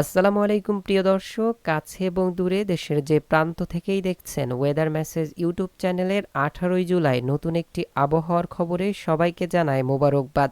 আসসালামু আলাইকুম, প্রিয় দর্শক। কাছে এবং দূরে দেশের যে প্রান্ত থেকেই দেখছেন ওয়েদার মেসেজ ইউটিউব চ্যানেলের আঠারোই জুলাই নতুন একটি আবহাওয়ার খবরে সবাইকে জানায় মোবারকবাদ।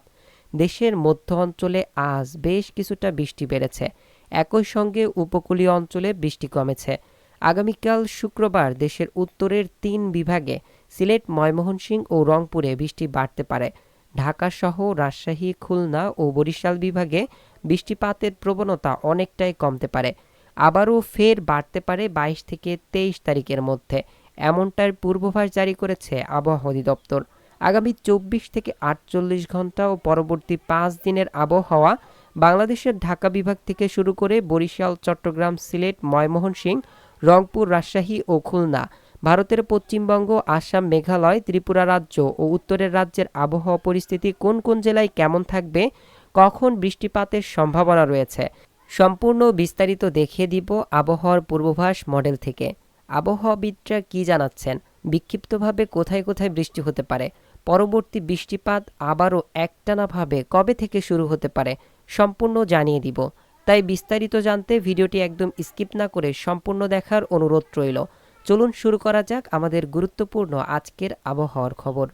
দেশের মধ্য অঞ্চলে আজ বেশ কিছুটা বৃষ্টি বেড়েছে। একই সঙ্গে উপকূলীয় অঞ্চলে বৃষ্টি কমেছে। আগামীকাল শুক্রবার দেশের উত্তরের তিন বিভাগে সিলেট, ময়মনসিংহ ও রংপুরে বৃষ্টি বাড়তে পারে। ঢাকাসহ রাজশাহী, খুলনা ও বরিশাল বিভাগে বৃষ্টিপাতের প্রবণতা অনেকটাই কমতে পারে। আবারও ফের বাড়তে পারে বাইশ থেকে তেইশ তারিখের মধ্যে। এমনটার পূর্বাভাস জারি করেছে আবহাওয়া অধিদপ্তর। আগামী চব্বিশ থেকে আটচল্লিশ ঘণ্টা ও পরবর্তী পাঁচ দিনের আবহাওয়া বাংলাদেশের ঢাকা বিভাগ থেকে শুরু করে বরিশাল, চট্টগ্রাম, সিলেট, ময়মনসিংহ, রংপুর, রাজশাহী ও খুলনা। ভারতের পশ্চিমবঙ্গ, আসাম, মেঘালয়, ত্রিপুরা রাজ্য ও উত্তরের রাজ্যের আবহাওয়া পরিস্থিতি কোন কোন জেলায় কেমন থাকবে, কখন বৃষ্টিপাতের সম্ভাবনা রয়েছে, সম্পূর্ণ বিস্তারিত দেখিয়ে দিব আবহাওয়ার পূর্বাভাস মডেল থেকে। আবহাওয়াবিদরা কি জানাচ্ছেন? বিক্ষিপ্তভাবে কোথায় কোথায় বৃষ্টি হতে পারে? পরবর্তী বৃষ্টিপাত আবারও একটানাভাবে কবে থেকে শুরু হতে পারে, সম্পূর্ণ জানিয়ে দিব। তাই বিস্তারিত জানতে ভিডিওটি একদম স্কিপ না করে সম্পূর্ণ দেখার অনুরোধ রইল। চলুন শুরু করা যাক আমাদের গুরুত্বপূর্ণ আজকের আবহাওয়ার খবর।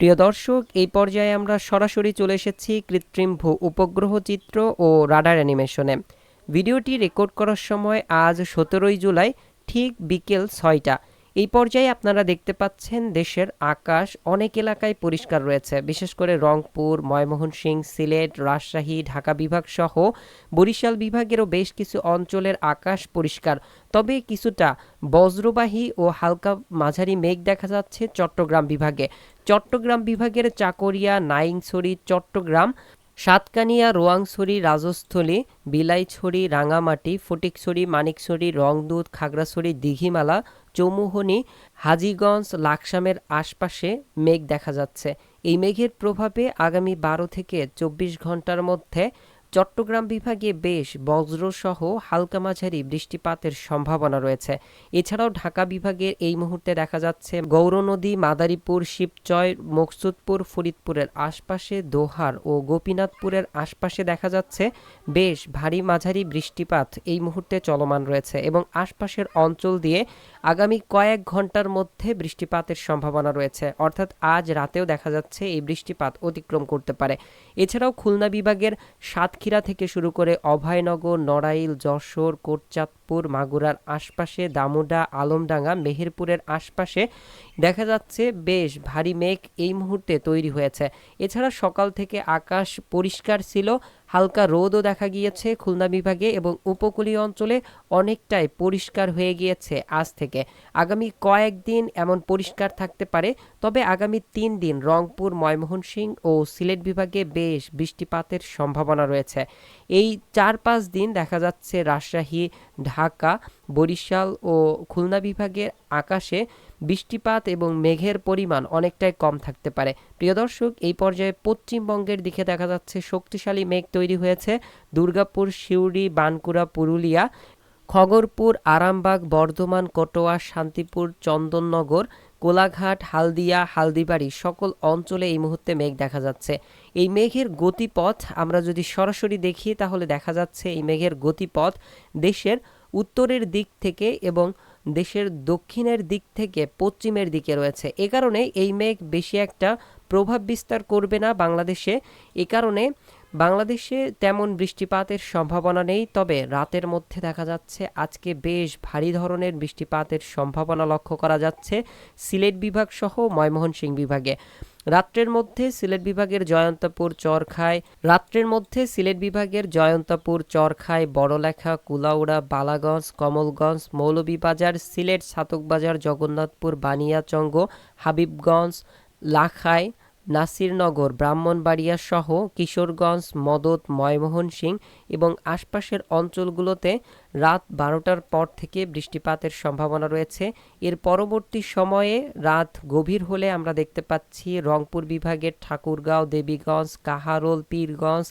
প্রিয় দর্শক, এই পর্যায়ে আমরা সরাসরি চলে এসেছি কৃত্রিম ভূ উপগ্রহ চিত্র ও রাডার অ্যানিমেশনে। ভিডিওটি রেকর্ড করার সময় আজ সতেরোই জুলাই, ঠিক বিকেল ছয়টা। এই পর্যায়ে আপনারা দেখতে পাচ্ছেন দেশের আকাশ অনেক এলাকায় পরিষ্কার রয়েছে। বিশেষ করে রংপুর ময়মনসিংহ সিলেট, রাজশাহী, ঢাকা বিভাগ সহ বরিশাল বিভাগেরও বেশ কিছু অঞ্চলের আকাশ পরিষ্কার। তবে কিছুটা বজ্রবাহী ও হালকা মাঝারি মেঘ দেখা যাচ্ছে চট্টগ্রাম বিভাগে। চট্টগ্রাম বিভাগের চাকরিয়া, নাইংছড়ি, চট্টগ্রাম সাতকানিয়া রোয়াংছড়ি রাজস্থলী, বিলাইছড়ি, রাঙামাটি, ফটিকছড়ি, মানিকছড়ি রংদুধ খাগড়াছড়ি, দিঘিমালা, চৌমুহনি, হাজিগঞ্জ, লাকসামের আশপাশে মেঘ দেখা যাচ্ছে। এই মেঘের প্রভাবে আগামী বারো থেকে চব্বিশ ঘণ্টার মধ্যে চট্টগ্রাম বিভাগে বেশ বজ্রসহ হালকা মাঝারি বৃষ্টিপাতের সম্ভাবনা রয়েছে। এছাড়াও ঢাকা বিভাগের এই মুহূর্তে দেখা যাচ্ছে গৌরনদী মাদারীপুর শিবচয় মকসুদপুর, ফরিদপুরের আশপাশে দোহার ও গোপীনাথপুরের আশপাশে দেখা যাচ্ছে বেশ ভারী মাঝারি বৃষ্টিপাত এই মুহূর্তে চলমান রয়েছে এবং আশপাশের অঞ্চল দিয়ে আগামী কয়েক ঘণ্টার মধ্যে বৃষ্টিপাতের সম্ভাবনা রয়েছে। অর্থাৎ আজ রাতেও দেখা যাচ্ছে এই বৃষ্টিপাত অতিক্রম করতে পারে। এছাড়াও খুলনা বিভাগের সাতক্ষীরা থেকে শুরু করে অভয়নগর, নড়াইল, যশোর, কোটচাঁদপুর, মাগুরার আশপাশে দামুডা আলমডাঙ্গা, মেহেরপুরের আশপাশে দেখা যাচ্ছে বেশ ভারী মেঘ এই মুহূর্তে তৈরি হয়েছে। এছাড়া সকাল থেকে আকাশ পরিষ্কার ছিল হালকা রোদও দেখা গিয়েছে খুলনা বিভাগে এবং উপকূলীয় অঞ্চলে অনেকটাই পরিষ্কার হয়ে গিয়েছে আজ থেকে। আগামী কয়েকদিন এমন পরিষ্কার থাকতে পারে, তবে আগামী তিন দিন রংপুর ময়মনসিংহ ও সিলেট বিভাগে বেশ বৃষ্টিপাতের সম্ভাবনা রয়েছে। এই চার পাঁচ দিন দেখা যাচ্ছে রাজশাহী, ঢাকা, বরিশাল ও খুলনা বিভাগের আকাশে বৃষ্টিপাত এবং মেঘের পরিমাণ অনেকটাই কম থাকতে পারে। প্রিয় দর্শক, এই পর্যায়ে পশ্চিমবঙ্গের দিকে দেখা যাচ্ছে শক্তিশালী মেঘ তৈরি হয়েছে। দুর্গাপুর, সিউড়ি, বানকুড়া, পুরুলিয়া, খগরপুর, আরামবাগ, বর্ধমান, কটোয়া, শান্তিপুর, চন্দননগর, কোলাঘাট, হালদিয়া, হালদিবাড়ি সকল অঞ্চলে এই মুহূর্তে মেঘ দেখা যাচ্ছে। এই মেঘের গতিপথ আমরা যদি সরাসরি দেখি, তাহলে দেখা যাচ্ছে এই মেঘের গতিপথ দেশের উত্তরের দিক থেকে এবং দেশের দক্ষিণের দিক থেকে পশ্চিমের দিকে রয়েছে। এ কারণে এই মেঘ বেশি একটা প্রভাব বিস্তার করবে না বাংলাদেশে। এ কারণে বাংলাদেশে তেমন বৃষ্টিপাতের সম্ভাবনা নেই, তবে রাতের মধ্যে দেখা যাচ্ছে আজকে বেশ ভারী ধরনের বৃষ্টিপাতের সম্ভাবনা লক্ষ্য করা যাচ্ছে সিলেট বিভাগ সহ ময়মনসিংহ বিভাগে। রাত্রের মধ্যে সিলেট বিভাগের জয়ন্তপুর, চরখায়, রাত্রের মধ্যে সিলেট বিভাগের জয়ন্তপুর, চরখায়, বড়লেখা, কুলাউড়া, বালাগঞ্জ, কমলগঞ্জ, মৌলভীবাজার, সিলেট ছাতকবাজার জগন্নাথপুর, বানিয়াচঙ্গ, হাবিবগঞ্জ, লাখাই নাসিরনগর, ব্রাহ্মণবাড়িয়া সহ কিশোরগঞ্জ, মদত, ময়মনসিংহ এবং আশপাশের অঞ্চলগুলোতে রাত বারোটার পর থেকে বৃষ্টিপাতের সম্ভাবনা রয়েছে। এর পরবর্তী সময়ে রাত গভীর হলে আমরা দেখতে পাচ্ছি রংপুর বিভাগের ঠাকুরগাঁও, দেবীগঞ্জ, কাহারোল, পীরগঞ্জ,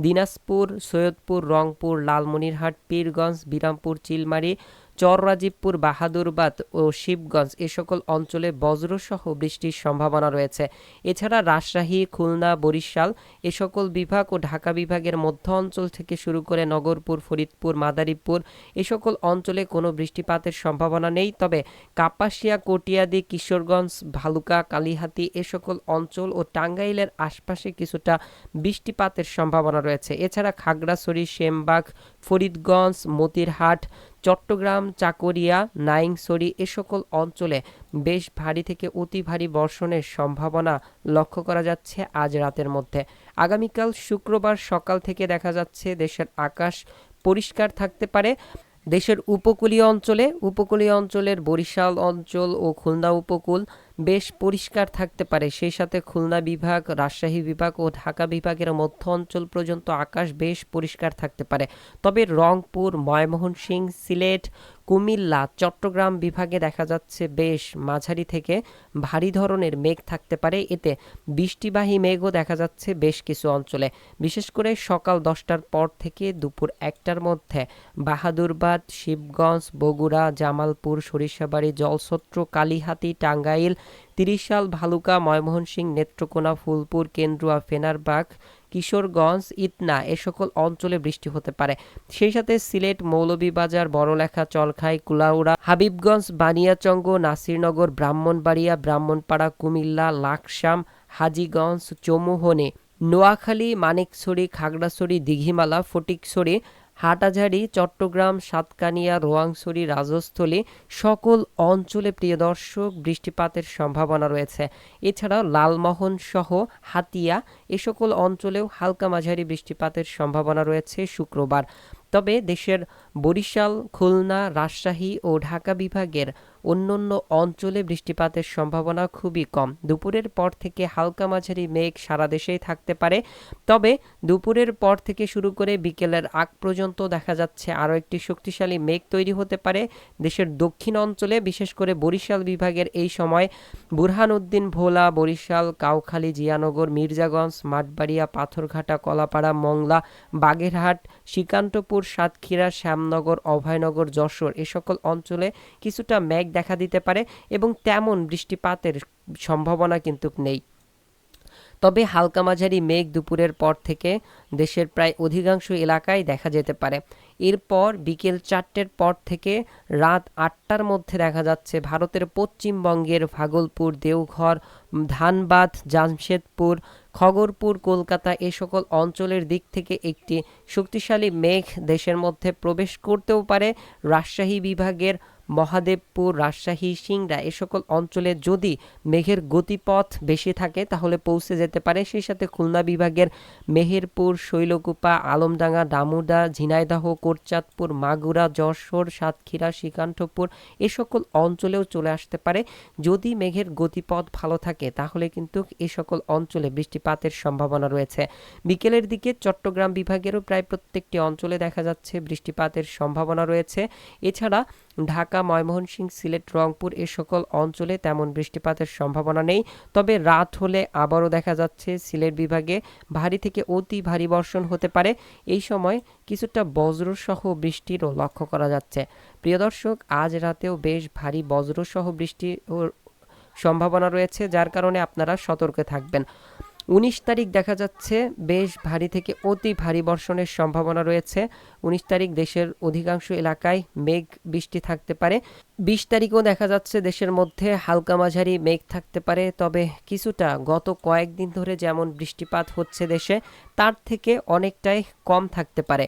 দিনাজপুর, সৈয়দপুর, রংপুর, লালমনিরহাট, পীরগঞ্জ, বিরামপুর, চিলমারি চররাজীবপুর, বাহাদুরবাদ ও শিবগঞ্জ এ সকল অঞ্চলে বজ্রসহ বৃষ্টির সম্ভাবনা রয়েছে। এছাড়া রাজশাহী, খুলনা, বরিশাল এ সকল বিভাগ ও ঢাকা বিভাগের মধ্য অঞ্চল থেকে শুরু করে নগরপুর, ফরিদপুর, মাদারীপুর এ সকল অঞ্চলে কোনো বৃষ্টিপাতের সম্ভাবনা নেই। তবে কাপাসিয়া, কটিয়াদি, কিশোরগঞ্জ, ভালুকা, কালিহাতি এ সকল অঞ্চল ও টাঙ্গাইলের আশপাশে কিছুটা বৃষ্টিপাতের সম্ভাবনা রয়েছে। এছাড়া খাগড়াছড়ি, সেমবাগ, ফরিদগঞ্জ, মতিরহাট চট্টগ্রাম, চাকরিয়া নাইংসরি এ সকল অঞ্চলে বেশ ভারী থেকে অতি ভারী বর্ষণের সম্ভাবনা লক্ষ্য করা যাচ্ছে আজ রাতের মধ্যে। আগামীকাল শুক্রবার সকাল থেকে দেখা যাচ্ছে দেশের আকাশ পরিষ্কার থাকতে পারে। দেশের উপকূলীয় অঞ্চলে, উপকূলীয় অঞ্চলের বরিশাল অঞ্চল ও খুলনা উপকূল বেশ পরিষ্কার থাকতে পারে। সেই সাথে খুলনা বিভাগ, রাজশাহী বিভাগ ও ঢাকা বিভাগের মধ্য অঞ্চল পর্যন্ত আকাশ বেশ পরিষ্কার থাকতে পারে। তবে রংপুর ময়মোহন সিং সিলেট কুমিল্লা, চট্টগ্রাম বিভাগে দেখা যাচ্ছে বেশ মাঝারি থেকে ভারী ধরনের মেঘ থাকতে পারে। এতে বৃষ্টিবাহী মেঘও দেখা যাচ্ছে বেশ কিছু অঞ্চলে। বিশেষ করে সকাল দশটার পর থেকে দুপুর একটার মধ্যে বাহাদুরবাদ, শিবগঞ্জ, বগুড়া, জামালপুর, সরিষাবাড়ি জলছত্র কালিহাতি, টাঙ্গাইল, তিরিশাল, ভালুকা, ময়মনসিংহ, নেত্রকোনা, ফুলপুর কেন্দ্রুয়া ফেনারবাগ কিশোরগঞ্জ, ইতনা এ সকল অঞ্চলে বৃষ্টি হতে পারে। সেই সাথে সিলেট, মৌলভীবাজার বড়লেখা চলখাই, কুলাউড়া, হাবিবগঞ্জ, বানিয়াচঙ্গ, নাসিরনগর, ব্রাহ্মণবাড়িয়া, ব্রাহ্মণপাড়া, কুমিল্লা, লাকসাম, হাজিগঞ্জ, চমুহনে, নোয়াখালী, মানিকছড়ি, খাগড়াছড়ি, দিঘিমালা, ফটিকছড়ি হাটাঝাড়ি, চট্টগ্রাম, সাতকানিয়া, রোয়াংছড়ি রাজস্থলী সকল অঞ্চলে প্রিয় দর্শক, বৃষ্টিপাতের সম্ভাবনা রয়েছে। এছাড়াও লালমোহন সহ হাতিয়া, এ সকল অঞ্চলেও হালকা মাঝারি বৃষ্টিপাতের সম্ভাবনা রয়েছে শুক্রবার। তবে দেশের বরিশাল, খুলনা, রাজশাহী ও ঢাকা বিভাগের অন্যান্য অঞ্চলে বৃষ্টিপাতের সম্ভাবনা খুবই কম। দুপুরের পর থেকে হালকা মাঝারি মেঘ সারা দেশেই থাকতে পারে। তবে দুপুরের পর থেকে শুরু করে বিকেলের আগ পর্যন্ত দেখা যাচ্ছে আরও একটি শক্তিশালী মেঘ তৈরি হতে পারে। দেশের দক্ষিণ অঞ্চলে, বিশেষ করে বরিশাল বিভাগের এই সময় বুরহানউদ্দিন ভোলা, বরিশাল, কাউখালী, জিয়ানগর, মির্জাগঞ্জ, মাঠবাড়িয়া, পাথরঘাটা, কলাপাড়া, মংলা, বাগেরহাট, শ্রীকান্তপুর, সাতক্ষীরা, শ্যামনগর, অভয়নগর, যশোর এ সকল অঞ্চলে কিছুটা মেঘ দেখা দিতে পারে এবং তেমন বৃষ্টিপাতের সম্ভাবনা কিন্তু নেই। তবে হালকা মাঝারি মেঘ দুপুরের পর থেকে দেশের প্রায় অধিকাংশ এলাকায় দেখা যেতে পারে। এরপর বিকেল চারটের পর থেকে রাত আটটার মধ্যে দেখা যাচ্ছে ভারতের পশ্চিমবঙ্গের ভাগলপুর, দেওঘর, ধানবাদ, জামশেদপুর, খগরপুর, কলকাতা এ সকল অঞ্চলের দিক থেকে একটি শক্তিশালী মেঘ দেশের মধ্যে প্রবেশ করতেও পারে। রাজশাহী বিভাগের মহাদেবপুর, রাজশাহী, সিংড়া এ সকল অঞ্চলে যদি মেঘের গতিপথ বেশি থাকে, তাহলে পৌঁছে যেতে পারে। সেই সাথে খুলনা বিভাগের মেহেরপুর, শৈলকুপা, আলমডাঙ্গা, দামুদা, ঝিনাইদহ, কোটচাঁদপুর, মাগুরা, যশোর, সাতক্ষীরা, শ্রীকান্তপুর এ সকল অঞ্চলেও চলে আসতে পারে। যদি মেঘের গতিপথ ভালো থাকে, তাহলে কিন্তু এ সকল অঞ্চলে বৃষ্টিপাতের সম্ভাবনা রয়েছে। বিকেলের দিকে চট্টগ্রাম বিভাগেরও প্রায় প্রত্যেকটি অঞ্চলে দেখা যাচ্ছে বৃষ্টিপাতের সম্ভাবনা রয়েছে। এছাড়া ঢাকা, ময়মনসিংহ, সিলেট, রংপুর এ সকল অঞ্চলে তেমন বৃষ্টিপাতের সম্ভাবনা নেই। তবে রাত হলে আবারও দেখা যাচ্ছে সিলেট বিভাগে ভারী থেকে অতি ভারী বর্ষণ হতে পারে। এই সময় কিছুটা বজ্রসহ বৃষ্টিরও লক্ষ্য করা যাচ্ছে। প্রিয় দর্শক, আজ রাতেও বেশ ভারী বজ্রসহ বৃষ্টি সম্ভাবনা রয়েছে, যার কারণে আপনারা সতর্কে থাকবেন। উনিশ তারিখ দেখা যাচ্ছে, বেশ ভারী থেকে অতি ভারী বর্ষণের সম্ভাবনা রয়েছে। উনিশ তারিখ দেশের অধিকাংশ এলাকায় মেঘ বৃষ্টি থাকতে পারে। বিশ তারিখও দেখা যাচ্ছে দেশের মধ্যে হালকা মাঝারি মেঘ থাকতে পারে, তবে কিছুটা গত কয়েকদিন ধরে যেমন বৃষ্টিপাত হচ্ছে দেশে, তার থেকে অনেকটাই কম থাকতে পারে।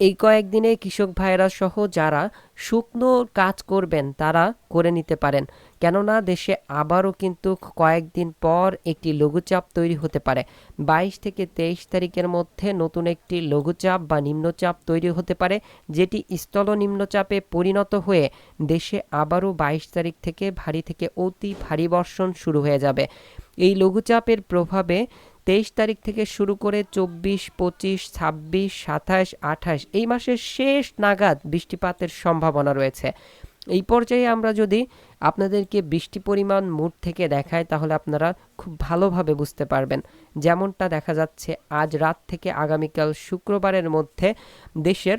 এই কয়েকদিনে কৃষক ভাইরা সহ যারা শুকনো কাজ করবেন, তারা করে নিতে পারেন। কেননা দেশে আবারও কিন্তু কয়েকদিন পর একটি লঘুচাপ তৈরি হতে পারে। বাইশ থেকে তেইশ তারিখের মধ্যে নতুন একটি লঘুচাপ বা নিম্নচাপ তৈরি হতে পারে, যেটি স্থল নিম্নচাপে পরিণত হয়ে দেশে আবারও বাইশ তারিখ থেকে ভারী থেকে অতি ভারী বর্ষণ শুরু হয়ে যাবে। এই লঘুচাপের প্রভাবে তেইশ তারিখ থেকে শুরু করে চব্বিশ, পঁচিশ, ছাব্বিশ, সাতাশ, আঠাশ এই মাসের শেষ নাগাদ বৃষ্টিপাতের সম্ভাবনা রয়েছে। এই পর্যায়ে আমরা যদি আপনাদেরকে বৃষ্টি পরিমাণ মুড থেকে দেখায়, তাহলে আপনারা খুব ভালোভাবে বুঝতে পারবেন। যেমনটা দেখা যাচ্ছে, আজ রাত থেকে আগামীকাল শুক্রবারের মধ্যে দেশের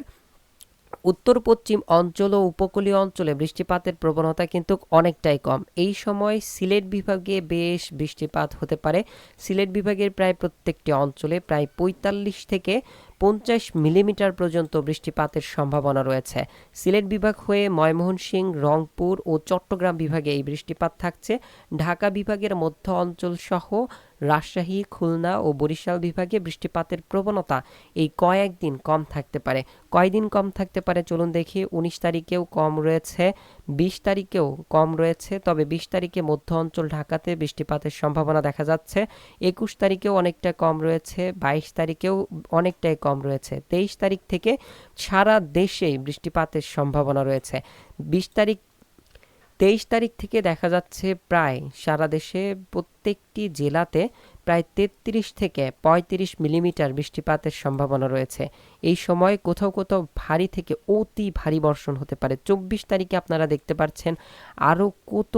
উত্তর পশ্চিম অঞ্চল ও উপকূলীয় অঞ্চলে বৃষ্টিপাতের প্রবণতা কিন্তু অনেকটাই কম। এই সময় সিলেট বিভাগে বেশ বৃষ্টিপাত হতে পারে। সিলেট বিভাগের প্রায় প্রত্যেকটি অঞ্চলে প্রায় পঁয়তাল্লিশ থেকে পঞ্চাশ মিলিমিটার পর্যন্ত বৃষ্টিপাতের সম্ভাবনা রয়েছে। সিলেট বিভাগ হয়ে ময়মনসিংহ, রংপুর ও চট্টগ্রাম বিভাগে এই বৃষ্টিপাত থাকছে। ঢাকা বিভাগের মধ্য অঞ্চল সহ রাজশাহী, খুলনা ও বরিশাল বিভাগে বৃষ্টিপাতের প্রবণতা এই কয়েকদিন কম থাকতে পারে। কয়দিন কম থাকতে পারে চলুন দেখি। উনিশ তারিখেও কম রয়েছে, বিশ তারিখেও কম রয়েছে, তবে বিশ তারিখে মধ্য অঞ্চল ঢাকাতে বৃষ্টিপাতের সম্ভাবনা দেখা যাচ্ছে। একুশ তারিখেও অনেকটা কম রয়েছে, বাইশ তারিখেও অনেকটাই কম রয়েছে। তেইশ তারিখ থেকে সারা দেশে বৃষ্টিপাতের সম্ভাবনা রয়েছে। বিশ তারিখ, তেইশ তারিখ থেকে দেখা যাচ্ছে প্রায় সারা দেশে প্রত্যেকটি জেলাতে প্রায় তেত্রিশ থেকে ৩৫ মিলিমিটার বৃষ্টিপাতের সম্ভাবনা রয়েছে। এই সময় কোথাও কোথাও ভারী থেকে অতি ভারী বর্ষণ হতে পারে। চব্বিশ তারিখে আপনারা দেখতে পাচ্ছেন আরও কত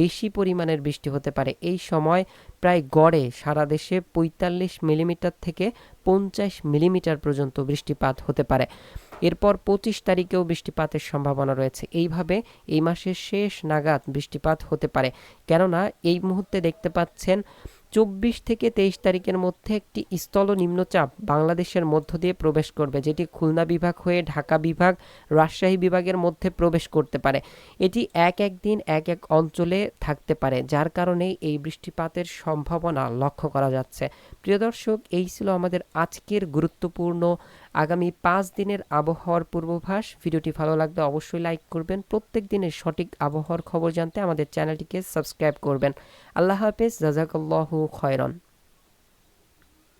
বেশি পরিমাণের বৃষ্টি হতে পারে। এই সময় প্রায় গড়ে সারা দেশে পঁয়তাল্লিশ মিলিমিটার থেকে পঞ্চাশ মিলিমিটার পর্যন্ত বৃষ্টিপাত হতে পারে। এরপর পঁচিশ তারিখেও বৃষ্টিপাতের সম্ভাবনা রয়েছে। এইভাবে এই মাসের শেষ নাগাদ বৃষ্টিপাত হতে পারে। কেননা এই মুহূর্তে দেখতে পাচ্ছেন চব্বিশ থেকে তেইশ তারিখের মধ্যে একটি স্থল নিম্নচাপ বাংলাদেশের মধ্য দিয়ে প্রবেশ করবে, যেটি খুলনা বিভাগ হয়ে ঢাকা বিভাগ, রাজশাহী বিভাগের মধ্যে প্রবেশ করতে পারে। এটি এক এক দিন, এক এক অঞ্চলে থাকতে পারে, যার কারণে এই বৃষ্টিপাতের সম্ভাবনা লক্ষ্য করা যাচ্ছে। প্রিয় দর্শক, এই ছিল আমাদের আজকের গুরুত্বপূর্ণ আগামী পাঁচ দিনের আবহাওয়ার পূর্বাভাস। ভিডিওটি ভালো লাগলে অবশ্যই লাইক করবেন। প্রত্যেক দিনের সঠিক আবহাওয়ার খবর জানতে আমাদের চ্যানেলটিকে সাবস্ক্রাইব করবেন। আল্লাহ হাফেজ। জাজাকাল্লাহু খয়রন।